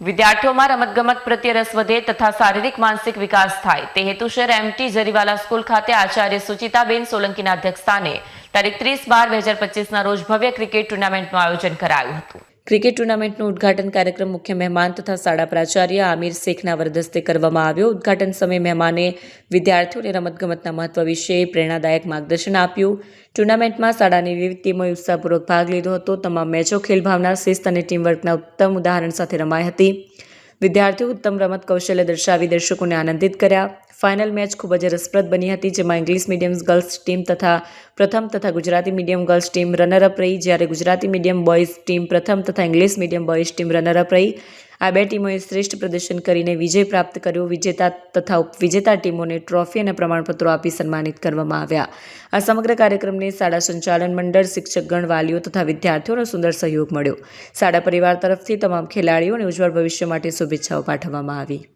વિદ્યાર્થીઓમાં રમતગમત પ્રત્યે રસ વધે તથા શારીરિક માનસિક વિકાસ થાય. તે હેતુસર એમટી જરીવાલા સ્કૂલ ખાતે આચાર્ય સુચિતાબેન સોલંકીના અધ્યક્ષસ્થાને તારીખ ત્રીસ બાર બે હજાર પચીસના રોજ ભવ્ય ક્રિકેટ ટુર્નામેન્ટનું આયોજન કરાયું હતું. ક્રિકેટ ટુર્નામેન્ટનું ઉદ્ઘાટન કાર્યક્રમ મુખ્ય મહેમાન તથા શાળા પ્રાચાર્ય આમિર શેખના વરદસ્તે કરવામાં આવ્યો. ઉદ્ઘાટન સમયે મહેમાને વિદ્યાર્થીઓને રમતગમતના મહત્વ વિશે પ્રેરણાદાયક માર્ગદર્શન આપ્યું. ટુર્નામેન્ટમાં શાળાની વિવિધ ટીમોએ ઉત્સાહપૂર્વક ભાગ લીધો હતો. તમામ મેચો ખેલભાવના, શિસ્ત અને ટીમવર્કના ઉત્તમ ઉદાહરણ સાથે રમાઈ હતી. વિદ્યાર્થીઓ ઉત્તમ રમત કૌશલ્ય દર્શાવી દર્શકોને આનંદિત કર્યા. ફાઇનલ મેચ ખૂબ જ રસપ્રદ બની હતી, જેમાં ઇંગ્લિશ મીડિયમ ગર્લ્સ ટીમ તથા પ્રથમ તથા Gujarati medium girls team runner up રહી. જ્યારે ગુજરાતી મીડિયમ બોયઝ ટીમ પ્રથમ તથા English medium boys team runner up રહી. આ બે ટીમોએ શ્રેષ્ઠ પ્રદર્શન કરીને વિજય પ્રાપ્ત કર્યો. વિજેતા તથા ઉપવિજેતા ટીમોને ટ્રોફી અને પ્રમાણપત્રો આપી સન્માનિત કરવામાં આવ્યા. આ સમગ્ર કાર્યક્રમને શાળા સંચાલન મંડળ શિક્ષકગણ વાલીઓ તથા વિદ્યાર્થીઓનો સુંદર સહયોગ મળ્યો. શાળા પરિવાર તરફથી તમામ ખેલાડીઓને ઉજ્જવળ ભવિષ્ય માટે શુભેચ્છાઓ પાઠવવામાં આવી.